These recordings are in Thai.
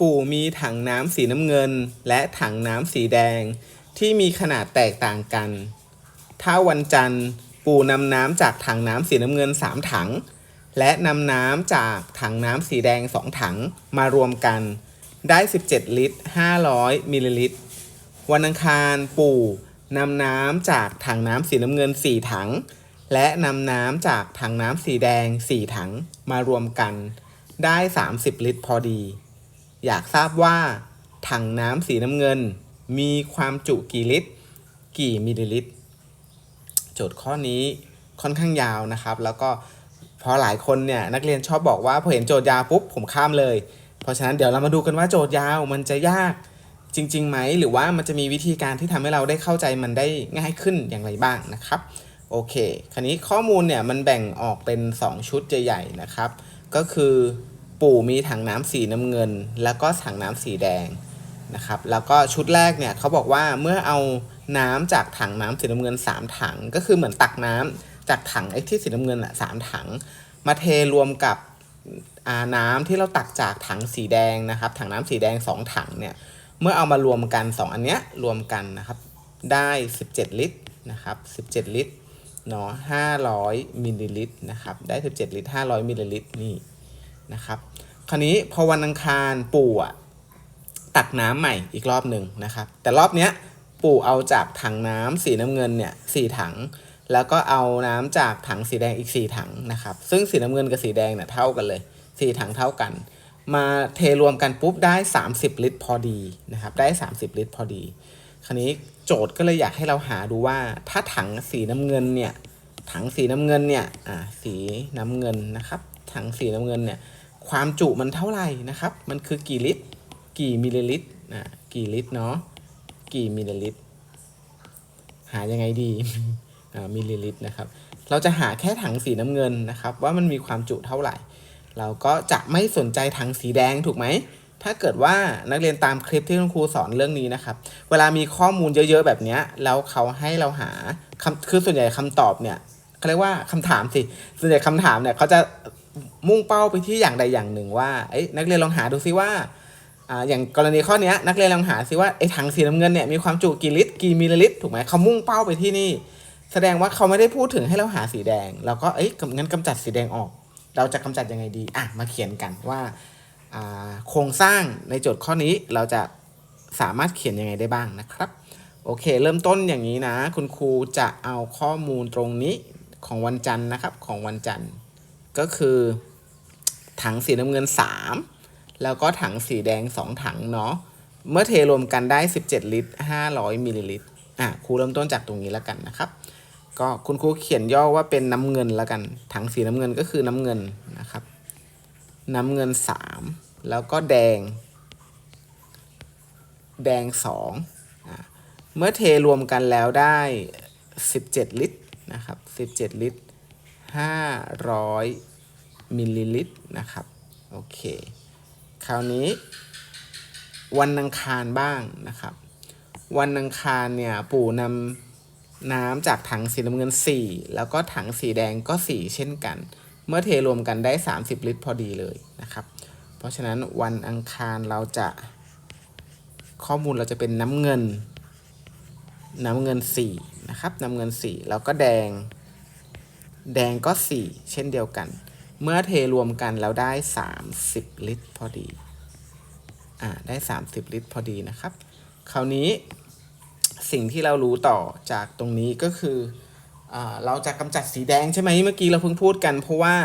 ปู่มีถังน้ำสีน้ำเงิน และถังน้ำสีแดง ที่มีขนาดแตกต่างกัน ถ้าวันจันทร์ ปู่นำน้ำจากถังน้ำสีน้ำเงิน 3 ถัง และนำน้ำจากถังน้ำสีแดง 2 ถังมารวมกัน ได้ 17 ลิตร 500 มิลลิลิตร วันอังคารปู่นำน้ำจากถังน้ำสีน้ำเงิน 4 ถัง และนำน้ำจากถังน้ำสีแดง 4 ถังมารวมกัน ได้ 30 ลิตรพอดี อยากทราบว่าถังน้ำสีน้ำเงิน มีความจุกี่ลิตร กี่มิลลิลิตร โจทย์ข้อนี้ค่อนข้างยาวนะครับ แล้วก็พอหลายคนเนี่ยนักเรียนชอบบอกว่าพอเห็นโจทย์ยาวปุ๊บผมข้ามเลย เพราะฉะนั้นเดี๋ยวเรามาดูกันว่าโจทย์ยาวมันจะยากจริงๆไหมหรือว่ามันจะมีวิธีการที่ทำให้เราได้เข้าใจมันได้ง่ายขึ้นอย่างไรบ้างนะครับโอเค คราวนี้ข้อมูลเนี่ยมันแบ่งออกเป็น 2 ชุดใหญ่ๆนะครับ ก็คือ ปู่มีถังน้ำสีน้ำเงิน แล้วก็ถังน้ำสีแดงนะครับ แล้วก็ชุดแรกเนี่ยเขาบอกว่าเมื่อเอาน้ำจากถังน้ำสีน้ำเงิน 3 ถัง ก็คือเหมือนตักน้ำจากถังไอ้ที่สีน้ำเงินอะสามถัง มาเทรวมกับน้ำที่เราตักจากถังสีแดงนะครับ ถังน้ำสีแดง 2 ถังเนี่ย เมื่อเอามารวมกัน 2 อันเนี้ยรวมกันนะครับ ได้ 17 ลิตรนะครับ17 ลิตรเนาะ500มิลลิลิตรนะครับ ได้ 17 ลิตร 500มิลลิลิตรนี่ นะครับ คราวนี้พอวันอังคารปู่อะตักน้ำใหม่อีกรอบหนึ่งนะครับ แต่รอบเนี้ยปู่เอาจากถังน้ำสีน้ำเงินเนี่ยสี่ถัง แล้วก็เอาน้ำจากถังสีแดงอีก4ถังนะครับ ซึ่งสีน้ำเงินกับสีแดงเนี่ยเท่ากันเลย4ถังเท่ากัน มาเทรวมกันปุ๊บได้ 30 ลิตรพอดีนะครับ ได้ 30 ลิตรพอดี คราวนี้โจทย์ก็เลยอยากให้เราหาดูว่าถ้าถังสีน้ำเงินเนี่ยถังสีน้ำเงินเนี่ยอ่าสีน้ำเงินนะครับถังสีน้ำเงินเนี่ย ความจุมันเท่าไหร่นะครับ มันคือกี่ลิตร กี่มิลลิลิตรอ่ากี่ลิตรเนาะกี่มิลลิลิตร หายังไงดีมิลลิลิตรนะครับ เราจะหาแค่ถังสีน้ำเงินนะครับ ว่ามันมีความจุเท่าไหร่ เราก็จะไม่สนใจถังสีแดงถูกไหมถ้าเกิดว่านักเรียนตามคลิปที่คุณครูสอนเรื่องนี้นะครับ เวลามีข้อมูลเยอะๆแบบนี้แล้วเขาให้เราหาคำคือส่วนใหญ่คำตอบเนี่ยเขาเรียกว่าคำถามสิ ส่วนใหญ่คำถามเนี่ยเขาจะ มุ่งเป้าไปที่อย่างใดอย่างหนึ่งว่าเอ้นักเรียนลองหาดูซิว่าอย่างกรณีข้อนี้นักเรียนลองหาซิว่าไอ้ถังสีน้ำเงินเนี่ยมีความจุกี่ลิตรกี่มิลลิลิตรถูกไหมเขามุ่งเป้าไปที่นี่ แสดงว่าเขาไม่ได้พูดถึงให้เราหาสีแดงเราก็เอ้ยงั้นกำจัดสีแดงออก เราจะกำจัดยังไงดีอะมาเขียนกันว่าโครงสร้างในโจทย์ข้อนี้เราจะสามารถเขียนยังไงได้บ้างนะครับ โอเค เริ่มต้นอย่างนี้นะ คุณครูจะเอาข้อมูลตรงนี้ของวันจันทร์นะครับของวันจันทร์ ก็คือ ถังสีน้ำเงิน 3 แล้วก็ถังสีแดง 2 ถังเนาะเมื่อเทรวมกันได้ 17 ลิตร 500มิลลิลิตรอะครูเริ่มต้นจากตรงนี้แล้วกันนะครับ ก็คุณครูเขียนย่อว่าเป็นน้ำเงินแล้วกัน ถังสีน้ำเงินก็คือน้ำเงินนะครับ น้ำเงิน 3 แล้วก็แดง แดง2อะเมื่อเทรวมกันแล้วได้ 17 ลิตรนะครับ 17 ลิตร 500มิลลิลิตรนะครับ โอเค คราวนี้ วันอังคารบ้างนะครับ วันอังคารเนี่ยปู่นำน้ำจากถังสีน้ำเงิน 4 แล้วก็ถังสีแดงก็ 4 เช่นกัน เมื่อเทรวมกันได้ 30 ลิตรพอดีเลยนะครับ เพราะฉะนั้นวันอังคารเราจะข้อมูลเราจะเป็นน้ำเงิน น้ำเงิน 4 นะครับ น้ำเงิน 4 แล้วก็แดง แดงก็ 4 เช่นเดียวกัน เมื่อเทรวมกันแล้วได้ 30 ลิตรพอดี อ่า ได้ 30 ลิตรพอดีนะครับ คราวนี้สิ่งที่เรารู้ต่อจากตรงนี้ก็คืออ่าเราจะกำจัดสีแดงใช่ไหมเมื่อกี้เราเพิ่งพูดกัน เพราะว่า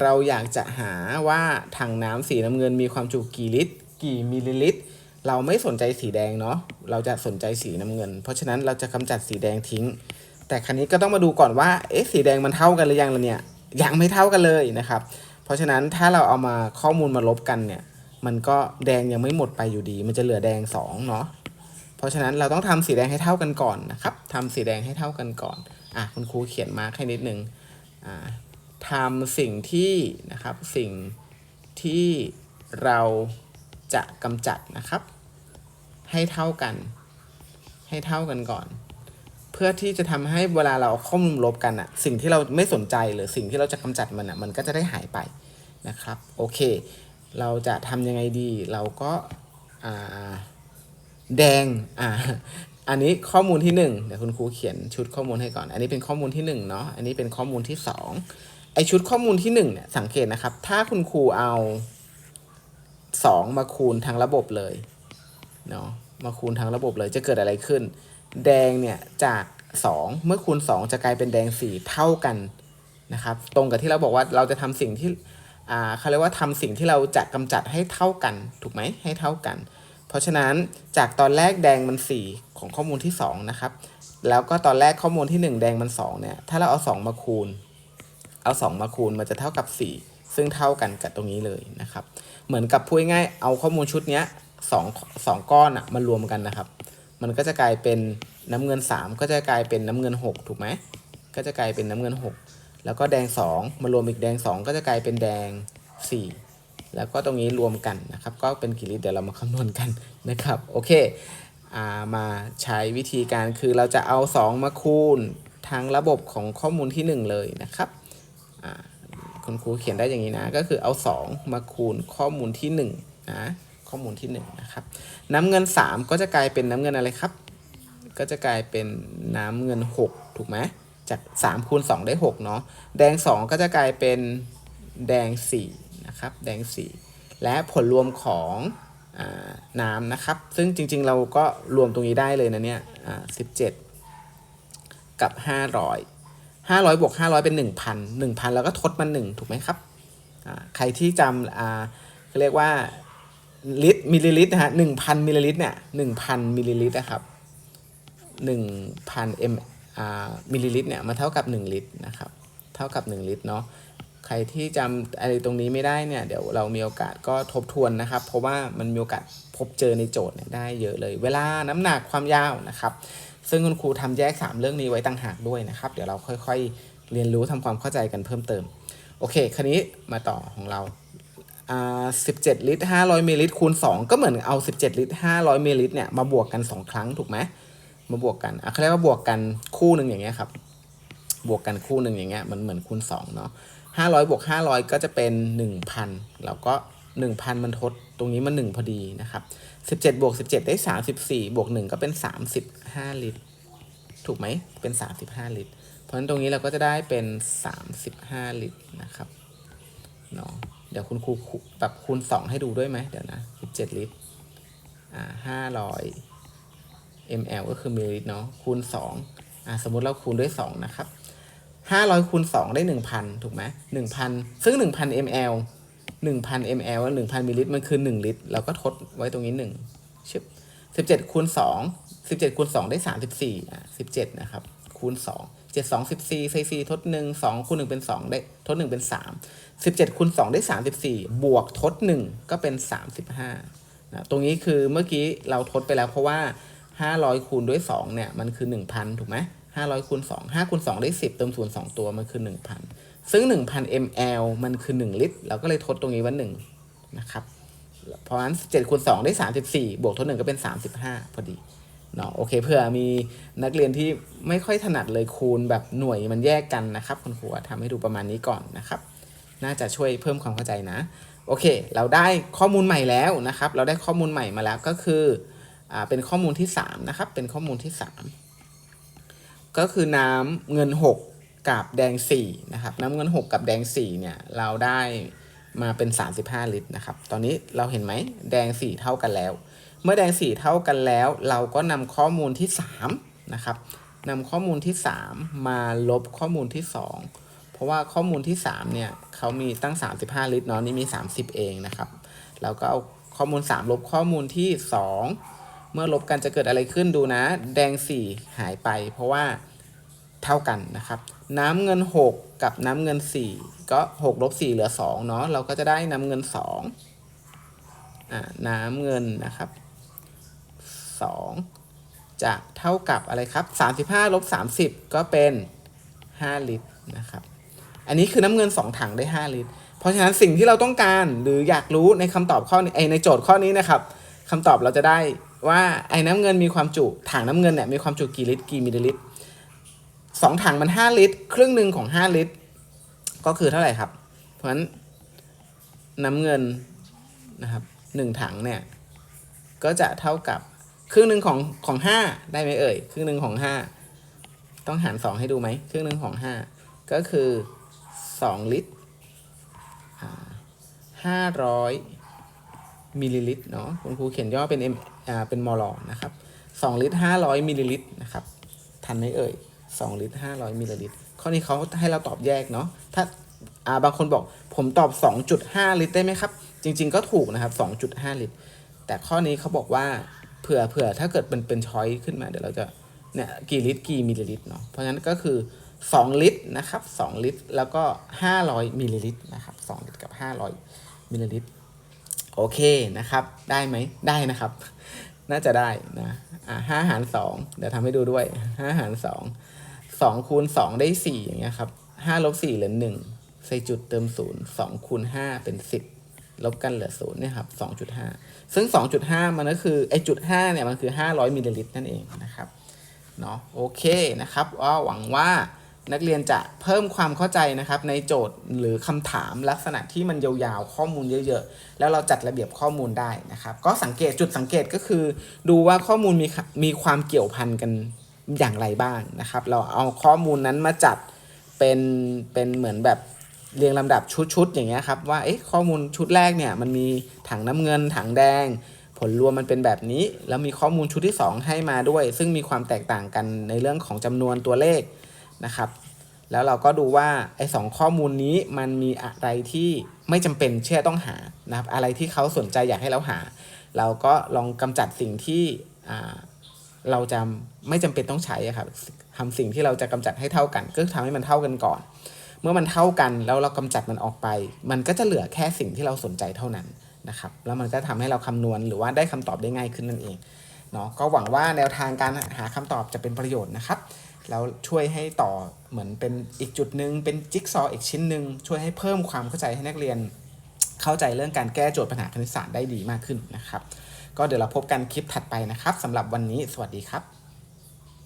เราอยากจะหาว่าถังน้ำสีน้ำเงินมีความจุกี่ลิตร กี่มิลลิลิตร เราไม่สนใจสีแดงเนาะ เราจะสนใจสีน้ำเงิน เพราะฉะนั้นเราจะกำจัดสีแดงทิ้ง แต่ครั้นี้ก็ต้องมาดูก่อนว่าเอ๊ะสีแดงมันเท่ากันหรือยังล่ะเนี่ยยังไม่เท่ากันเลยนะครับ เพราะฉะนั้นถ้าเราเอามาข้อมูลมาลบกันเนี่ย มันก็แดงยังไม่หมดไปอยู่ดี มันจะเหลือแดง2เนาะเพราะฉะนั้นเราต้องทำสีแดงให้เท่ากันก่อนนะครับทำสีแดงให้เท่ากันก่อนอะคุณครูเขียนมาแค่นิดนึงอ่าทำสิ่งที่นะครับสิ่งที่เราจะกำจัดนะครับ ให้เท่ากัน ให้เท่ากันก่อน พื่อที่จะทำให้เวลาเราเอาข้อมูลลบกันอะสิ่งที่เราไม่สนใจหรือสิ่งที่เราจะกำจัดมันอะมันก็จะได้หายไปนะครับ โอเค เราจะทำยังไงดี เราก็าแดงอ่าอันนี้ข้อมูลที่หนึ่งเดี๋ยวคุณครูเขียนชุดข้อมูลให้ก่อน อันนี้เป็นข้อมูลที่หนึ่งเนาะอันนี้เป็นข้อมูลที่สองไอชุดข้อมูลที่หนึ่งเนี่ยสังเกตนะครับ ถ้าคุณครูเอาสองมาคูณทางระบบเลยเนาะมาคูณทางระบบเลยจะเกิดอะไรขึ้น แดงเนี่ยจากสองเมื่อคูณสองจะกลายเป็นแดงสี่เท่ากันนะครับ ตรงกับที่เราบอกว่าเราจะทำสิ่งที่อ่าเขาเรียกว่าทำสิ่งที่เราจะกำจัดให้เท่ากันถูกไหมให้เท่ากัน เพราะฉะนั้นจากตอนแรกแดงมัน 4 ของข้อมูลที่ 2 นะครับ แล้วก็ตอนแรกข้อมูลที่ 1 แดงมัน 2 เนี่ย ถ้าเราเอา 2 มาคูณ เอา 2 มาคูณมันจะเท่ากับ 4 ซึ่งเท่ากันกับตรงนี้เลยนะครับ เหมือนกับพูดง่ายเอาข้อมูลชุดนี้สองสองก้อนอะมารวมกันนะครับ มันก็จะกลายเป็นน้ำเงิน 3 ก็จะกลายเป็นน้ำเงิน 6 ถูกไหมก็จะกลายเป็นน้ำเงิน 6 แล้วก็แดง 2 มารวมอีกแดง 2 ก็จะกลายเป็นแดง 4 แล้วก็ตรงนี้รวมกันนะครับ ก็เป็นกี่ลิตรเดี๋ยวเรามาคำนวณกันนะครับ โอเคอามาใช้วิธีการคือเราจะเอา 2 มาคูณทางระบบของข้อมูลที่ 1 เลยนะครับคุณครูเขียนได้อย่างนี้นะ ก็คือเอา 2 มาคูณข้อมูลที่1นะ ข้อมูลที่1นะครับน้ำเงิน 3 ก็จะกลายเป็นน้ำเงินอะไรครับ ก็จะกลายเป็นน้ำเงิน 6 ถูกไหมจาก3คูณ2ได้6เนาะแดง 2 ก็จะกลายเป็นแดง4นะครับแดง 4 และผลรวมของอน้ำนะครับ ซึ่งจริงๆเราก็รวมตรงนี้ได้เลยนะเนี่ยอ่า17กับ 500 500บวก500 เป็น 1,000 1,000 แล้วก็ทดมา1ถูกไหมครับอ่าใครที่จำอ่าเขาเรียกว่า ลิตรมิลลิลิตรนะฮะ1,000มิลลิลิตรเนี่ย1,000มิลลิลิตรนะครับ1,000 m อ่ามิลลิลิตรเนี่ยมันเท่ากับ 1 ลิตรนะครับเท่ากับ 1 ลิตรเนาะใครที่จำอะไรตรงนี้ไม่ได้เนี่ยเดี๋ยวเรามีโอกาสก็ทบทวนนะครับ เพราะว่ามันมีโอกาสพบเจอในโจทย์เนี่ยได้เยอะเลย เวลาน้ำหนักความยาวนะครับ ซึ่งคุณครูทำแยก 3 เรื่องนี้ไว้ต่างหากด้วยนะครับ เดี๋ยวเราค่อยๆ เรียนรู้ทำความเข้าใจกันเพิ่มเติม โอเค คราวนี้มาต่อของเรา อ่า17ลิตร500มิลลิลิตรคูณ2ก็เหมือนเอา17ลิตร500มิลลิลิตรเนี่ยมาบวกกัน2ครั้งถูกไหมมาบวกกันอะเขาเรียกว่าบวกกันคู่หนึ่งอย่างเงี้ยครับ บวกกันคู่หนึ่งอย่างเงี้ยมันเหมือนคูณ2เนาะ500บวก500ก็จะเป็น1,000แล้วก็1,000มันทดตรงนี้มัน1พอดีนะครับ17บวก17ได้34บวก1ก็เป็น35ลิตร ถูกไหมเป็น35ลิตร เพราะฉะนั้นตรงนี้เราก็จะได้เป็น35ลิตรนะครับเนาะ เดี๋ยวคุณครูแบบคูณ2ให้ดูด้วยไหมเดี๋ยวนะ17ลิตร อ่า500 ml ก็คือมิลลิลิตรเนาะคูณ2อ่าสมมุติเราคูณด้วย2นะครับ500คูณ2ได้1,000ถูกไหม1,000ซึ่ง1,000 ml 1,000 ml ว่า1,000มิลลิลิตรมันคือ1ลิตรเราก็ทดไว้ตรงนี้1ชึบ17คูณ2 17คูณ2ได้34อะ17นะครับคูณ 2 7 2 14ใส่4ทด1 2คูณ1เป็น2ได้ทด1เป็น3 17คูณ2ได้34บวกทด1ก็เป็น35นะตรงนี้คือเมื่อกี้เราทดไปแล้วเพราะว่า500คูณด้วย2เนี่ยมันคือ1,000ถูกไหม500คูณ2 5คูณ2ได้10เติม0 2ตัวมันคือ1,000ซึ่ง1,000 ml มันคือ1ลิตรเราก็เลยทดตรงนี้ว่า1นะครับเพราะฉะนั้น7คูณ2ได้34บวกทด1ก็เป็น35พอดี เนาะโอเคเพื่อมีนักเรียนที่ไม่ค่อยถนัดเลยคูณแบบหน่วยมันแยกกันนะครับ คุณครูทำให้ดูประมาณนี้ก่อนนะครับ น่าจะช่วยเพิ่มความเข้าใจนะ โอเค เราได้ข้อมูลใหม่แล้วนะครับ เราได้ข้อมูลใหม่มาแล้วก็คืออ่าเป็นข้อมูลที่ 3 นะครับ เป็นข้อมูลที่ 3 ก็คือน้ำเงิน 6 กับแดง4นะครับน้ำเงิน 6 กับแดง4เนี่ยเราได้มาเป็น 35 ลิตรนะครับ ตอนนี้เราเห็นไหมแดง 4 เท่ากันแล้ว เมื่อแดง 4 เท่ากันแล้ว เราก็นำข้อมูลที่3นะครับนำข้อมูลที่ 3 มาลบข้อมูลที่ 2 เพราะว่าข้อมูลที่3เนี่ยเขามีตั้ง 35 ลิตรเนาะนี่มี 30 เองนะครับเราก็เอาข้อมูล 3 ลบข้อมูลที่ 2 เมื่อลบกันจะเกิดอะไรขึ้นดูนะ แดง 4 หายไป เพราะว่าเท่ากันนะครับ น้ำเงิน 6 กับน้ำเงิน 4 ก็ 6 ลบ 4 เหลือ2เนาะเราก็จะได้น้ำเงิน2อ่าน้ำเงินนะครับ 2 จะเท่ากับอะไรครับ 35ลบ30 ก็เป็น 5 ลิตรนะครับ อันนี้คือน้ำเงิน 2 ถังได้ 5 ลิตร เพราะฉะนั้นสิ่งที่เราต้องการหรืออยากรู้ในคำตอบข้อนี้ในโจทย์ข้อนี้นะครับคำตอบเราจะได้ว่าไอ้น้ำเงินมีความจุถังน้ำเงินเนี่ยมีความจุกี่ลิตรกี่มิลลิลิตรสองถังมัน 5 ลิตร ครึ่งหนึ่งของ 5 ลิตร ก็คือเท่าไหร่ครับ เพราะฉะนั้นน้ำเงินนะครับหนึ่งถังเนี่ย ก็จะเท่ากับ ครึ่งหนึ่งของของห้าได้ไหมเอ่ย ครึ่งหนึ่งของห้าต้องหารสองให้ดูไหม ครึ่งหนึ่งของห้าก็คือสองลิตรห้าร้อยมิลลิลิตรเนาะคุณครูเขียนย่อเป็นเอ็มอ่าเป็นมลนะครับสองลิตรห้าร้อยมิลลิลิตรนะครับ ทันไหมเอ่ยสองลิตรห้าร้อยมิลลิลิตร ข้อนี้เขาให้เราตอบแยกเนาะ ถ้าอ่าบางคนบอกผมตอบ 2.5 ลิตรได้ไหมครับ จริง ๆ ก็ถูกนะครับ 2.5 ลิตร แต่ข้อนี้เขาบอกว่า เผื่อเผื่อถ้าเกิดเป็นเป็นช้อยขึ้นมาเดี๋ยวเราจะเนี่ยกี่ลิตรกี่มิลลิลิตรเนาะเพราะฉะนั้นก็คือ 2 ลิตรนะครับ 2 ลิตร แล้วก็ 500มิลลิลิตรนะครับ2ลิตรกับ 500มิลลิลิตรโอเคนะครับ ได้ไหมได้นะครับ น่าจะได้นะอ่าห้าหารสองเดี๋ยวทำให้ดูด้วยห้าหารสองสองคูณสองได้สี่อย่างเงี้ยครับห้าลบสี่เหลือหนึ่งใส่จุดเติมศูนย์สองคูณห้าเป็นสิบ ลบกันเหลือศูนย์เนี่ยครับสองจุดห้าซึ่งสองจุดห้ามันก็คือไอจุดห้าเนี่ยมันคือห้าร้อยมิลลิลิตรนั่นเองนะครับเนาะโอเคนะครับก็หวังว่านักเรียนจะเพิ่มความเข้าใจนะครับในโจทย์หรือคำถามลักษณะที่มันยาวๆข้อมูลเยอะๆ แล้วเราจัดระเบียบข้อมูลได้นะครับ ก็สังเกตจุดสังเกตก็คือ ดูว่าข้อมูลมีมีความเกี่ยวพันกันอย่างไรบ้างนะครับ เราเอาข้อมูลนั้นมาจัดเป็นเป็นเหมือนแบบ เรียงลำดับชุดๆอย่างเงี้ยครับว่าเอ๊ะข้อมูลชุดแรกเนี่ยมันมีถังน้ำเงิน ถังแดง ผลรวมมันเป็นแบบนี้ แล้วมีข้อมูลชุดที่ 2 ให้มาด้วย ซึ่งมีความแตกต่างกันในเรื่องของจำนวนตัวเลขนะครับ แล้วเราก็ดูว่าไอ้สองข้อมูลนี้มันมีอะไรที่ไม่จำเป็นเชื่อต้องหานะครับอะไรที่เขาสนใจอยากให้เราหา เราก็ลองกำจัดสิ่งที่เราจะไม่จำเป็นต้องใช้ครับทำสิ่งที่เราจะกำจัดให้เท่ากัน ก็ทำให้มันเท่ากันก่อน เมื่อมันเท่ากันแล้วเรากำจัดมันออกไป มันก็จะเหลือแค่สิ่งที่เราสนใจเท่านั้นนะครับ แล้วมันก็ทำให้เราคำนวณหรือว่าได้คำตอบได้ง่ายขึ้นนั่นเองเนาะก็หวังว่าแนวทางการหาคำตอบจะเป็นประโยชน์นะครับแล้วช่วยให้ต่อเหมือนเป็นอีกจุดหนึ่งเป็นจิ๊กซอว์อีกชิ้นหนึ่งช่วยให้เพิ่มความเข้าใจให้นักเรียน เข้าใจเรื่องการแก้โจทย์ปัญหาคณิตศาสตร์ได้ดีมากขึ้นนะครับ ก็เดี๋ยวเราพบกันคลิปถัดไปนะครับสำหรับวันนี้สวัสดีครับ